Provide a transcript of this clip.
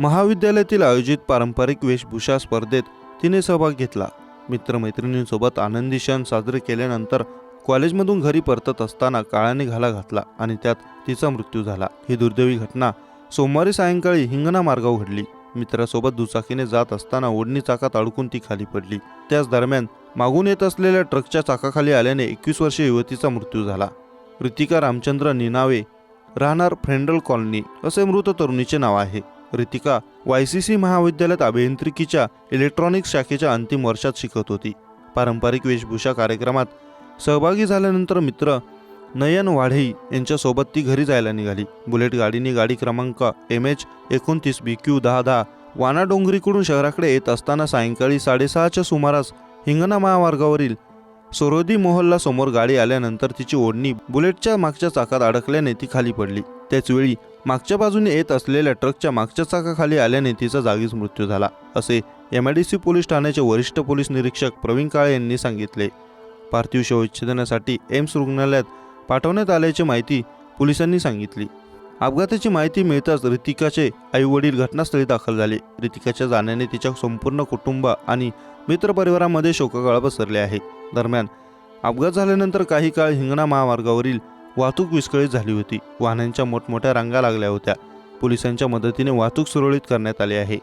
महाविद्यालयातील आयोजित पारंपरिक वेशभूषा स्पर्धेत तिने सहभाग घेतला. मित्रमैत्रिणींसोबत आनंदी क्षण साजरे केल्यानंतर कॉलेजमधून घरी परतत असताना काळाने घाला घातला आणि त्यात तिचा मृत्यू झाला. ही दुर्दैवी घटना सोमवारी सायंकाळी हिंगणा मार्गावर घडली. मित्रासोबत दुचाकीने जात असताना ओढणी चाकात अडकून ती खाली पडली. त्याच दरम्यान मागून येत असलेल्या ट्रकच्या चाकाखाली आल्याने एकवीस वर्षीय युवतीचा मृत्यू झाला. ऋतिका रामचंद्र निनावे राहणार फ्रेंडल कॉलनी असे मृत तरुणीचे नाव आहे. रितिका वाय सी सी महाविद्यालयात अभियांत्रिकीच्या इलेक्ट्रॉनिक्स शाखेच्या अंतिम वर्षात शिकत होती. पारंपरिक वेशभूषा कार्यक्रमात सहभागी झाल्यानंतर मित्र नयन वाढई यांच्यासोबत ती घरी जायला निघाली. बुलेट गाडीने गाडी क्रमांक एम एच एकोणतीस बी क्यू दहा दहा वाना डोंगरीकडून शहराकडे येत असताना सायंकाळी साडेसहाच्या सुमारास हिंगणा महामार्गावरील सरोदी मोहल्ला समोर गाडी आल्यानंतर तिची ओढणी बुलेटच्या मागच्या चाकात अडकल्याने ती खाली पडली. त्याचवेळी मागच्या बाजूने येत असलेल्या ट्रकच्या मागच्या चाकाखाली आल्याने तिचा जागीच मृत्यू झाला असे M I D C police ठाण्याचे वरिष्ठ पोलीस निरीक्षक प्रवीण काळे यांनी सांगितले. पार्थिव शवविच्छेदनासाठी एम्स रुग्णालयात पाठवण्यात आल्याची माहिती पोलिसांनी सांगितली. अपघाताची माहिती मिळताच ऋतिकाचे आई वडील घटनास्थळी दाखल झाले. रितिकाच्या जाण्याने तिच्या संपूर्ण कुटुंब आणि मित्रपरिवारामध्ये शोककाळ पसरले आहे. दरम्यान अपघात झाल्यानंतर काही काळ हिंगणा महामार्गावरील वाहतूक विस्कळीत झाली होती. वाहनांच्या मोठमोठ्या रांगा लागल्या होत्या. पोलिसांच्या मदतीने वाहतूक सुरळीत करण्यात आली आहे.